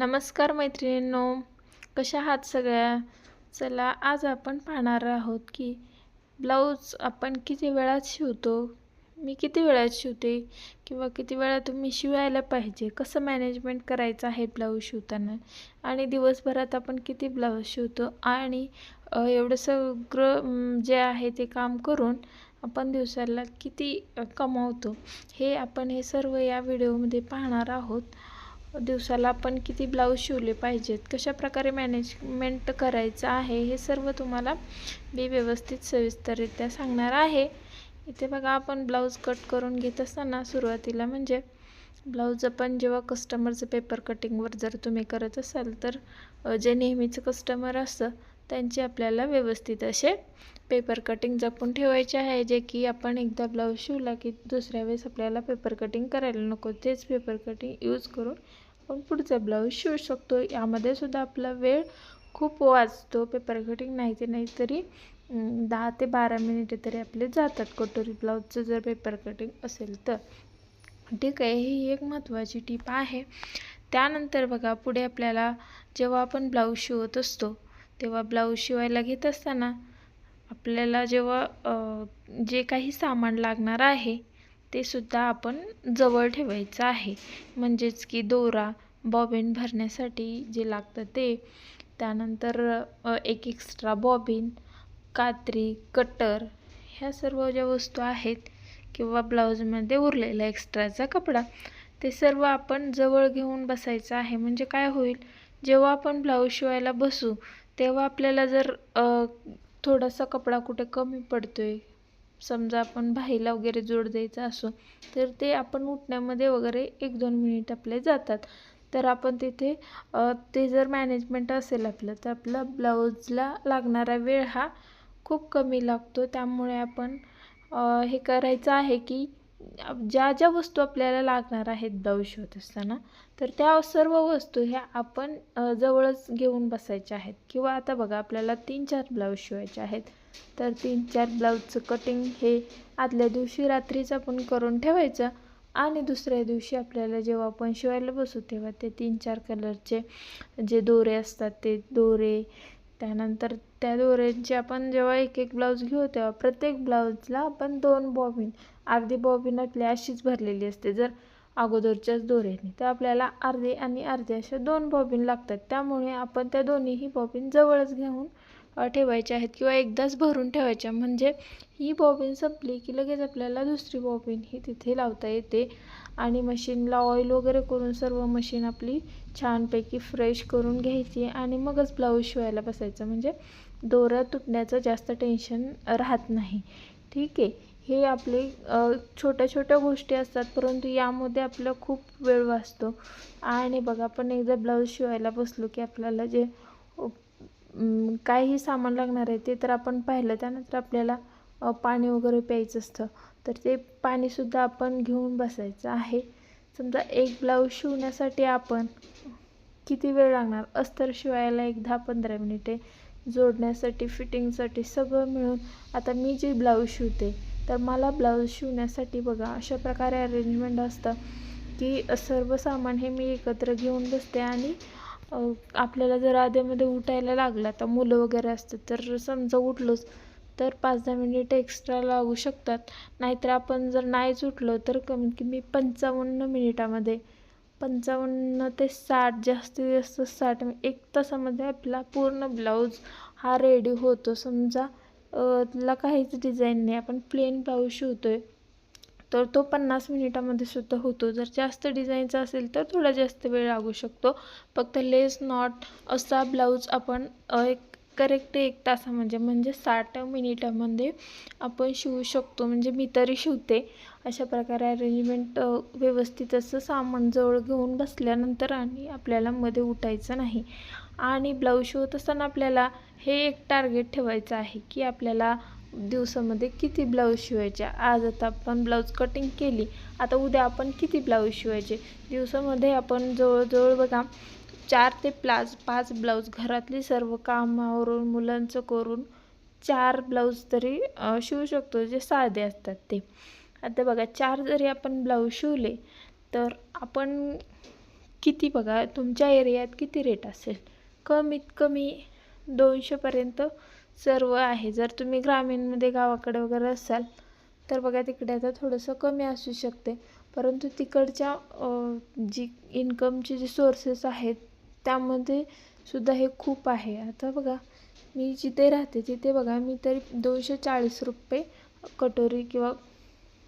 नमस्कार मैत्रिणींनो कशा आहात सगळ्या? चला आज आपण पाहणार आहोत की ब्लाऊज आपण किती वेळात शिवतो? मी किती वेळात शिवते? किंवा किती वेळा तुम्ही शिवायला पाहिजे? कसं मॅनेजमेंट करायचं आहे ब्लाऊज शिवताना? आणि दिवसभरात आपण किती ब्लाऊज शिवतो? आणि एवढं सगळं जे आहे ते काम करून आपण दिवसाला किती कमावतो? हे आपण हे सर्व या व्हिडिओमध्ये पाहणार आहोत. दिवसाला आपण किती ब्लाऊज शिवले पाहिजेत? कशा प्रकारे मॅनेजमेंट करायचं आहे? हे सर्व तुम्हाला मी व्यवस्थित सविस्तररित्या सांगणार आहे. इथे बघा आपण ब्लाऊज कट करून घेत असताना सुरुवातीला म्हणजे ब्लाऊज आपण जेव्हा कस्टमरचं पेपर कटिंगवर जर तुम्ही करत असाल तर जे नेहमीचं कस्टमर असतं त्यांचे आपल्याला व्यवस्थित असे पेपर कटिंग जपून ठेवायचे आहे. जे की आपण एकदा ब्लाऊज शिवला की दुसऱ्या वेळेस आपल्याला पेपर कटिंग करायला नको. तेच पेपर कटिंग यूज करून आपण पुढचा ब्लाऊज शिवू शकतो. यामध्ये सुद्धा आपला वेळ खूप वाचतो. पेपर कटिंग नाही ते नाही तरी दहा ते बारा मिनिटे तरी आपले जातात कटोरी ब्लाऊजचं जर पेपर कटिंग असेल तर. ठीक आहे ही एक महत्त्वाची टीप आहे. त्यानंतर बघा पुढे आपल्याला जेव्हा आपण ब्लाऊज शिवत असतो तेव्हा ब्लाऊज शिवायला घेत असताना आपल्याला जेव्हा जे काही सामान लागणार आहे ते सुद्धा आपण जवळ ठेवायचं आहे. म्हणजेच की दोरा बॉबिन भरण्यासाठी जे लागतं ते. त्यानंतर एक एक्स्ट्रा बॉबिन कात्री कटर ह्या सर्व ज्या वस्तू आहेत किंवा ब्लाऊजमध्ये उरलेला एक्स्ट्राचा कपडा ते सर्व आपण जवळ घेऊन बसायचं आहे. म्हणजे काय होईल? जेव्हा आपण ब्लाऊज शिवायला बसू तेव्हा आपल्याला जर थोडासा कपडा कुठे कमी पडतोय समजा आपण भाईला वगैरे जोड द्यायचा असो तर ते आपण उठण्यामध्ये वगैरे एक दोन मिनिट आपले जातात. तर आपण तिथे ते जर मॅनेजमेंट असेल आपलं तर आपला ब्लाऊजला लागणारा वेळ हा खूप कमी लागतो. त्यामुळे आपण हे करायचं आहे की ज्या ज्या वस्तू आपल्याला लागणार आहेत ब्लाऊज शिवत असताना तर त्या सर्व वस्तू ह्या आपण जवळच घेऊन बसायच्या आहेत. किंवा आता बघा आपल्याला तीन चार ब्लाऊज शिवायचे आहेत. तर तीन चार ब्लाऊजचं कटिंग हे आदल्या दिवशी रात्रीच आपण करून ठेवायचं. आणि दुसऱ्या दिवशी आपल्याला जेव्हा आपण शिवायला बसू तेव्हा ते तीन चार कलरचे जे दोरे असतात ते दोरे त्यानंतर त्या दोऱ्यांची आपण जेव्हा एक एक ब्लाऊज घेऊ तेव्हा प्रत्येक ब्लाऊजला आपण दोन बॉबिन अर्धी बॉबिन आपली अशीच भरलेली असते जर अगोदरच्याच दोऱ्याने. तर आपल्याला अर्धे आणि अर्धे अशा दोन बॉबिन लागतात. त्यामुळे आपण त्या दोन्हीही बॉबिन जवळच घेऊन ठेवायच्या आहेत किंवा एकदाच भरून ठेवायच्या. म्हणजे ही बॉबिन संपली की लगेच आपल्याला दुसरी बॉबिन ही तिथे लावता येते. आणि मशीनला ऑइल वगैरे करून सर्व मशीन आपली छानपैकी फ्रेश करून घ्यायची आणि मगच ब्लाऊज शिवायला बसायचं. म्हणजे दोरा तुटण्याचं जास्त टेन्शन राहत नाही. ठीक आहे? हे आपले छोट्या छोट्या गोष्टी असतात परंतु यामध्ये आपला खूप वेळ वाचतो. आणि बघा आपण एकदा ब्लाऊज शिवायला बसलो की आपल्याला जे काहीही सामान लागणार आहे ते तर आपण पाहिलं त्यानंतर आपल्याला पाणी वगैरे प्यायचं असतं. तर ते पाणीसुद्धा आपण घेऊन बसायचं आहे. समजा एक ब्लाऊज शिवण्यासाठी आपण किती वेळ लागणार? अस्तर शिवायला एक दहा पंधरा मिनिटे. जोडण्यासाठी फिटिंगसाठी सगळं मिळून आता मी जे ब्लाऊज शिवते तर मला ब्लाऊज शिवण्यासाठी बघा अशा प्रकारे अरेंजमेंट असतं की सर्व सामान हे मी एकत्र घेऊन बसते आणि आपल्याला जर आधेमध्ये उठायला लागला तर मुलं वगैरे असतात तर समजा उठलोच तर पाच दहा मिनिटं एक्स्ट्रा लागू शकतात. नाहीतर आपण जर नाहीच उठलो तर कमीत कमी पंचावन्न मिनिटामध्ये पंचावन्न ते साठ जास्तीत जास्त साठ. म्हणजे एक तासामध्ये आपला पूर्ण ब्लाऊज हा रेडी होतो. समजा अ, त्याला काहीच डिझाईन नाही. आपण प्लेन ब्लाऊज शिवतोय तर तो पन्नास मिनिटामध्ये सुद्धा होतो. जर जास्त डिझाईनचा असेल तर थोडा जास्त वेळ लागू शकतो. फक्त लेस नॉट असा ब्लाऊज आपण एक करेक्ट एक तासामध्ये म्हणजे, म्हणजे साठ मिनिटामध्ये आपण शिवू शकतो. म्हणजे मी तरी शिवते. अशा प्रकारे अरेंजमेंट व्यवस्थित असं सामान जवळ घेऊन बसल्यानंतर आणि आपल्याला मध्ये उठायचं नाही. आणि ब्लाऊज शिवत असताना आपल्याला हे एक टार्गेट ठेवायचं आहे की आपल्याला दिवसामध्ये किती ब्लाऊज शिवायचे. आज आता आपण ब्लाऊज कटिंग केली. आता उद्या आपण किती ब्लाऊज शिवायचे? दिवसामध्ये आपण जवळजवळ बघा चार ते प्लाज पाच ब्लाऊज घरातली सर्व कामावरून मुलांचं करून चार ब्लाऊज तरी शिवू शकतो जे साधे असतात ते. आता बघा चार जरी आपण ब्लाऊज शिवले तर आपण किती बघा तुमच्या एरियात किती रेट असेल? कमीत कमी दोनशेपर्यंत सर्व आहे. जर तुम्ही ग्रामीणमध्ये गावाकडे वगैरे असाल तर बघा तिकडे आता थोडंसं कमी असू शकते. परंतु तिकडच्या जी इन्कमचे जे सोर्सेस आहेत त्यामध्ये सुद्धा हे खूप आहे. आता बघा मी जिथे राहते तिथे बघा मी तरी दोनशे चाळीस रुपये कटोरी किंवा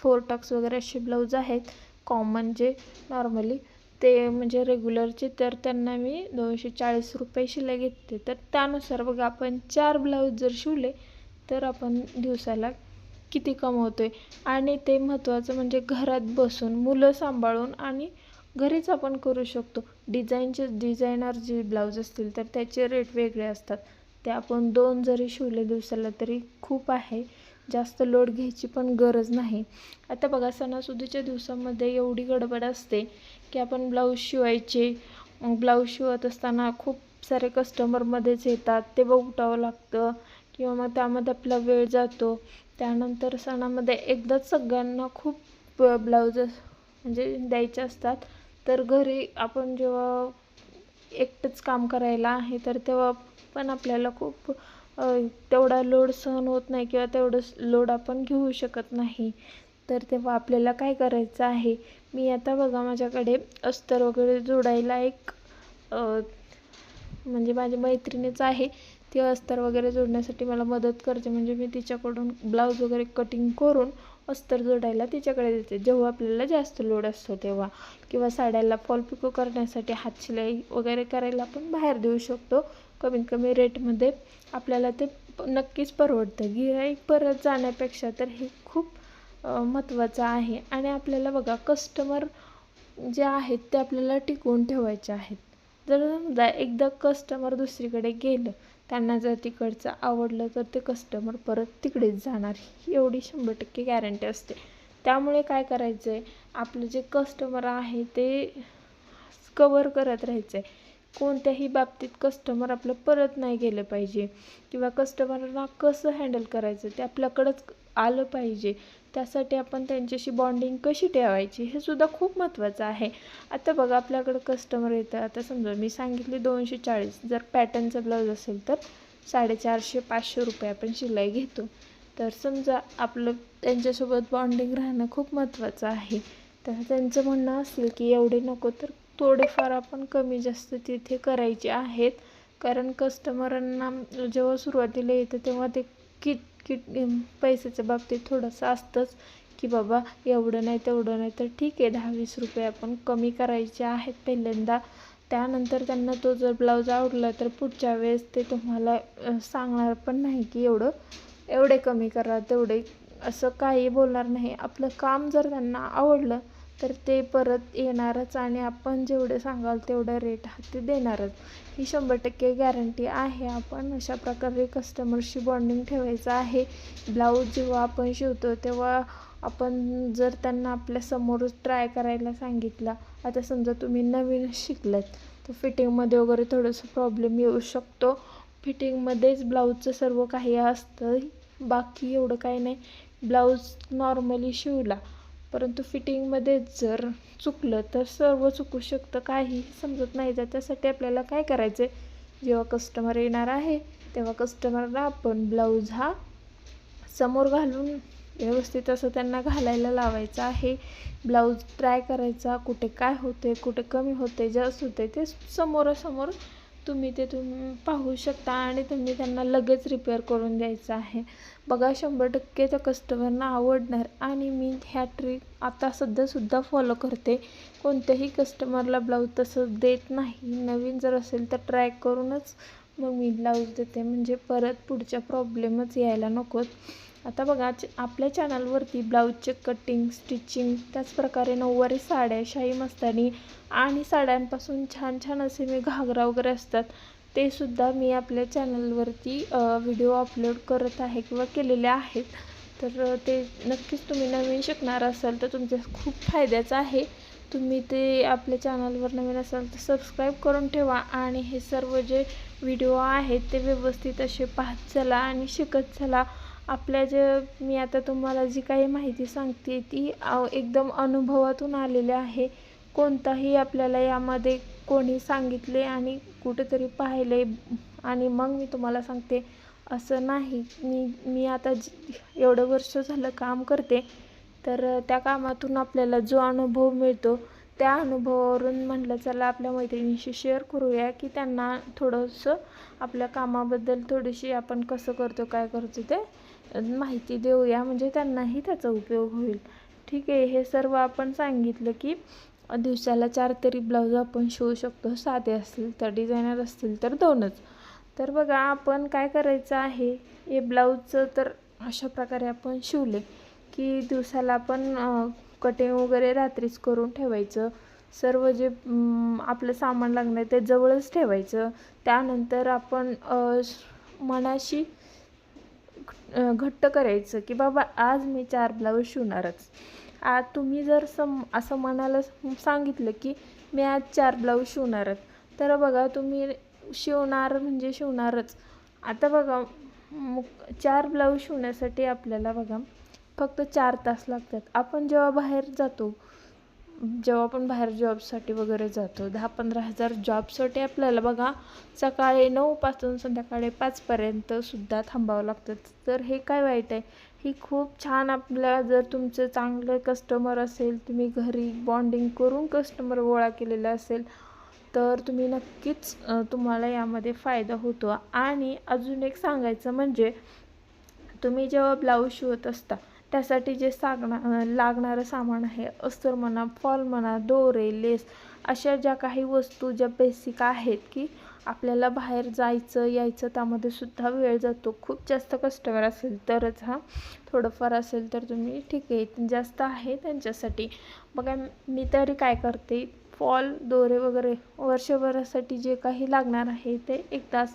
फोर टक्स वगैरे असे ब्लाऊज आहेत. कॉमन जे नॉर्मली ते म्हणजे रेग्युलरचे तर त्यांना मी दोनशे चाळीस रुपये शिलाई घेते तर त्यानुसार बघा आपण चार ब्लाऊज जर शिवले तर आपण दिवसाला किती कमवतो आहे आणि ते महत्त्वाचं म्हणजे घरात बसून मुलं सांभाळून आणि घरीच आपण करू शकतो. डिझाईनचे डिझायनर जे ब्लाऊज असतील तर त्याचे रेट वेगळे असतात. ते आपण दोन जरी शिवले दिवसाला तरी खूप आहे. जास्त लोड घ्यायची पण गरज नाही. आता बघा सणासुदीच्या दिवसामध्ये एवढी गडबड असते की आपण ब्लाऊज शिवायचे ब्लाऊज शिवत असताना खूप सारे कस्टमरमध्येच येतात. ते बघटावं लागतं किंवा मग त्यामध्ये आपला वेळ जातो. त्यानंतर सणामध्ये एकदाच सगळ्यांना खूप ब्लाऊज म्हणजे द्यायचे असतात. तर घरी आपण जेव्हा एकटंच काम करायला आहे तर तेव्हा पण आपल्याला खूप तेवढा लोड सहन होत नाही किंवा तेवढं लोड आपण घेऊ शकत नाही. तर तेव्हा आपल्याला काय करायचं आहे मी आता बघा माझ्याकडे अस्तर वगैरे जोडायला एक म्हणजे माझी मैत्रिणीच आहे ती अस्तर वगैरे जोडण्यासाठी मला मदत करते. म्हणजे मी तिच्याकडून ब्लाऊज वगैरे कटिंग करून अस्तर जोडायला तिच्याकडे देते. जेव्हा आपल्याला जास्त लोड असतो तेव्हा. किंवा साड्याला फॉल पिको करण्यासाठी हातशिलाई वगैरे करायला आपण बाहेर देऊ शकतो. कमीत कमी रेटमध्ये आपल्याला ते नक्कीच परवडतं. गिराईक परत जाण्यापेक्षा तर हे खूप महत्त्वाचं आहे. आणि आपल्याला बघा कस्टमर जे आहेत ते आपल्याला टिकवून ठेवायचे आहेत. जर समजा एकदा कस्टमर दुसरीकडे गेलं त्यांना जर तिकडचं आवडलं तर ते कस्टमर परत तिकडेच जाणार. ही एवढी शंभर टक्के गॅरंटी असते. त्यामुळे काय करायचं आहे आपलं जे कस्टमर आहे ते कवर करत राहायचं आहे कोणत्याही बाबतीत कस्टमर आपलं परत नाही गेलं पाहिजे. किंवा कस्टमरना कसं हँडल करायचं? ते आपल्याकडंच आलं पाहिजे. त्यासाठी आपण त्यांच्याशी बॉन्डिंग कशी ठेवायची हे सुद्धा खूप महत्त्वाचं आहे. आता बघा आपल्याकडं कस्टमर येतं आता समजा मी सांगितले दोनशे चाळीस. जर पॅटर्नचा ब्लाऊज असेल तर साडेचारशे पाचशे रुपये आपण शिलाई घेतो. तर समजा आपलं त्यांच्यासोबत बॉन्डिंग राहणं खूप महत्त्वाचं आहे. तर त्यांचं म्हणणं असेल की एवढे नको तर थोडेफार आपण कमी जास्त तिथे करायचे आहेत. कारण कस्टमरांना जेव्हा सुरुवातीला येतं तेव्हा ते कित की पैशाच्या बाबतीत थोडंसं असतंच की बाबा एवढं नाही तेवढं नाही तर ठीक आहे दहा वीस रुपये आपण कमी करायचे आहेत पहिल्यांदा. त्यानंतर त्यांना तो जर ब्लाऊज आवडला तर पुढच्या वेळेस ते तुम्हाला सांगणार पण नाही की एवढं एवढे कमी करा तेवढे असं काही बोलणार नाही. आपलं काम जर त्यांना आवडलं तर ते परत येणारच आणि आपण जेवढे सांगाल तेवढं रेट हा ते देणारच. ही शंभर टक्के गॅरंटी आहे. आपण अशा प्रकारे कस्टमरशी बॉन्डिंग ठेवायचं आहे. ब्लाऊज जेव्हा आपण शिवतो तेव्हा आपण जर त्यांना आपल्यासमोरच ट्राय करायला सांगितलं आता समजा तुम्ही नवीन शिकलात तर फिटिंगमध्ये वगैरे थोडंसं प्रॉब्लेम येऊ शकतो. फिटिंगमध्येच ब्लाऊजचं सर्व काही असतं बाकी एवढं काही नाही. ब्लाऊज नॉर्मली शिवला परंतु फिटिंगमध्ये जर चुकलं तर सर्व चुकू शकतं. काही समजत नाही. तर त्यासाठी आपल्याला काय करायचं आहे जेव्हा कस्टमर येणार आहे तेव्हा कस्टमरला आपण ब्लाऊज हा समोर घालून व्यवस्थित असं त्यांना घालायला लावायचं आहे. ब्लाऊज ट्राय करायचा. कुठे काय होते कुठे कमी होते जास्त होते ते समोरासमोर तुम्ही ते तुम्ही पाहू शकता आणि तुम्ही त्यांना लगेच रिपेअर करून द्यायचं आहे. बघा शंभर टक्के त्या कस्टमरना आवडणार. आणि मी ह्या ट्रिक आता सध्यासुद्धा फॉलो करते. कोणत्याही कस्टमरला ब्लाऊज तसं देत नाही. नवीन जर असेल तर ट्राय करूनच मग मी ब्लाऊज देते. म्हणजे परत पुढच्या प्रॉब्लेमच यायला नकोत. आता बघा आपल्या चॅनलवरती ब्लाऊजचे कटिंग स्टिचिंग त्याचप्रकारे नऊवारी साड्या शाही मस्तानी आणि साड्यांपासून छान छान असे मी घागरा वगैरे असतात. ते सुद्धा मी आपल्या चॅनलवरती व्हिडिओ अपलोड करत आहे किंवा केलेले आहेत. तर ते नक्कीच तुम्ही नवीन शिकणार असाल तर तुमच्या खूप फायद्याचं आहे. तुम्ही ते आपल्या चॅनलवर नवीन असाल तर सबस्क्राईब करून ठेवा आणि हे सर्व जे व्हिडिओ आहेत ते व्यवस्थित असे पाहत चला आणि शिकत चला. आपल्या जे मी आता तुम्हाला जी काही माहिती सांगते ती एकदम अनुभवातून आलेली आहे. कोणताही आपल्याला यामध्ये कोणी सांगितले आणि कुठेतरी पाहिले आणि मग मी तुम्हाला सांगते असं नाही. मी मी आता एवढं वर्ष झालं काम करते तर त्या कामातून आपल्याला जो अनुभव मिळतो त्या अनुभवावरून म्हटलं चला आपल्या मैत्रिणींशी शेअर करूया की त्यांना थोडंसं आपल्या कामाबद्दल थोडीशी आपण कसं करतो काय करतो ते माहिती देऊया म्हणजे त्यांनाही त्याचा उपयोग होईल. ठीक आहे हे सर्व आपण सांगितलं की दिवसाला चार तरी ब्लाऊज आपण शिवू शकतो. साधे असतील तर डिझायनर असतील तर दोनच. तर बघा आपण काय करायचं आहे? हे ब्लाऊजचं तर अशा प्रकारे आपण शिवले की दिवसाला आपण कटिंग वगैरे रात्रीच करून ठेवायचं. सर्व जे आपलं सामान लागणार ते जवळच ठेवायचं. त्यानंतर आपण मनाशी घट्ट करायचं की बाबा आज मी चार ब्लाऊज शिवणारच. आज तुम्ही जर सम असं मनाला सांगितलं की मी आज चार ब्लाऊज शिवणारच तर बघा तुम्ही शिवणार म्हणजे शिवणारच. आता बघा चार ब्लाऊज शिवण्यासाठी आपल्याला बघा फक्त चार तास लागतात. आपण जेव्हा बाहेर जातो जेव्हा आपण बाहेर जॉबसाठी वगैरे जातो दहा पंधरा हजार जॉबसाठी आपल्याला बघा सकाळी नऊपासून संध्याकाळी पाचपर्यंत सुद्धा थांबावं लागतं. तर हे काय वाईट आहे? ही खूप छान आपल्या जर तुमचं चांगलं कस्टमर असेल तुम्ही घरी बॉन्डिंग करून कस्टमर गोळा केलेलं असेल तर तुम्ही नक्कीच तुम्हाला यामध्ये फायदा होतो. आणि अजून एक सांगायचं म्हणजे तुम्ही जेव्हा ब्लाऊज शिवत असता त्यासाठी जे सागणा लागणारं सामान आहे अस्तर म्हणा फॉल म्हणा दोरे लेस अशा ज्या काही वस्तू ज्या बेसिक आहेत की आपल्याला बाहेर जायचं यायचं त्यामध्ये सुद्धा वेळ जातो. खूप जास्त कस्टमर असेल तरच हा. थोडंफार असेल तर तुम्ही ठीक आहे जास्त आहे त्यांच्यासाठी. बघा मी तरी काय करते फॉल दोरे वगैरे वर्षभरासाठी जे काही लागणार आहे ते एक तास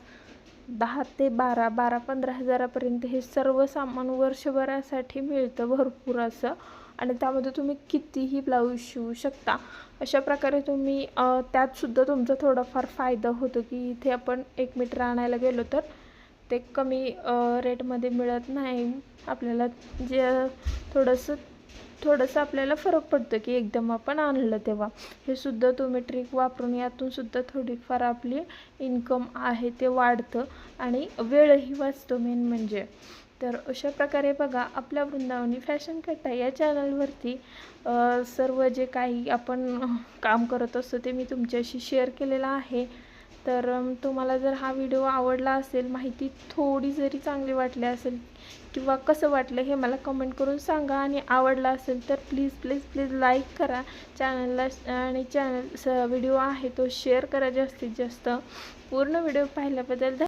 दहा ते बारा बारा पंधरा हजारापर्यंत हे सर्व सामान वर्षभरासाठी मिळतं भरपूर असं. आणि त्यामध्ये तुम्ही कितीही ब्लाऊज शिवू शकता. अशा प्रकारे तुम्ही त्यातसुद्धा तुमचा थोडाफार फायदा होतो की इथे आपण एक मीटर आणायला गेलो तर ते कमी रेटमध्ये मिळत नाही. आपल्याला जे थोडंसं थोडंसं आपल्याला फरक पडतो की एकदम आपण आणलं तेव्हा. हे सुद्धा तुम्ही ट्रिक वापरून यातून सुद्धा थोडीफार आपली इन्कम आहे ते वाढतं आणि वेळही वाचतो मेन म्हणजे. तर अशा प्रकारे बघा आपल्या वृंदावनी फॅशन कट्टा या चॅनलवरती सर्व जे काही आपण काम करत असतो ते मी तुमच्याशी शेअर केलेलं आहे. तर तुम्हाला जर हा व्हिडिओ आवडला असेल माहिती थोडी जरी चांगली वाटली असेल किंवा कसं वाटलं हे मला कमेंट करून सांगा आणि आवडला असेल तर प्लीज प्लीज प्लीज लाईक करा. चॅनलला आणि चॅनल स व्हिडिओ आहे तो शेअर करा जास्तीत जास्त. पूर्ण व्हिडिओ पाहिल्याबद्दल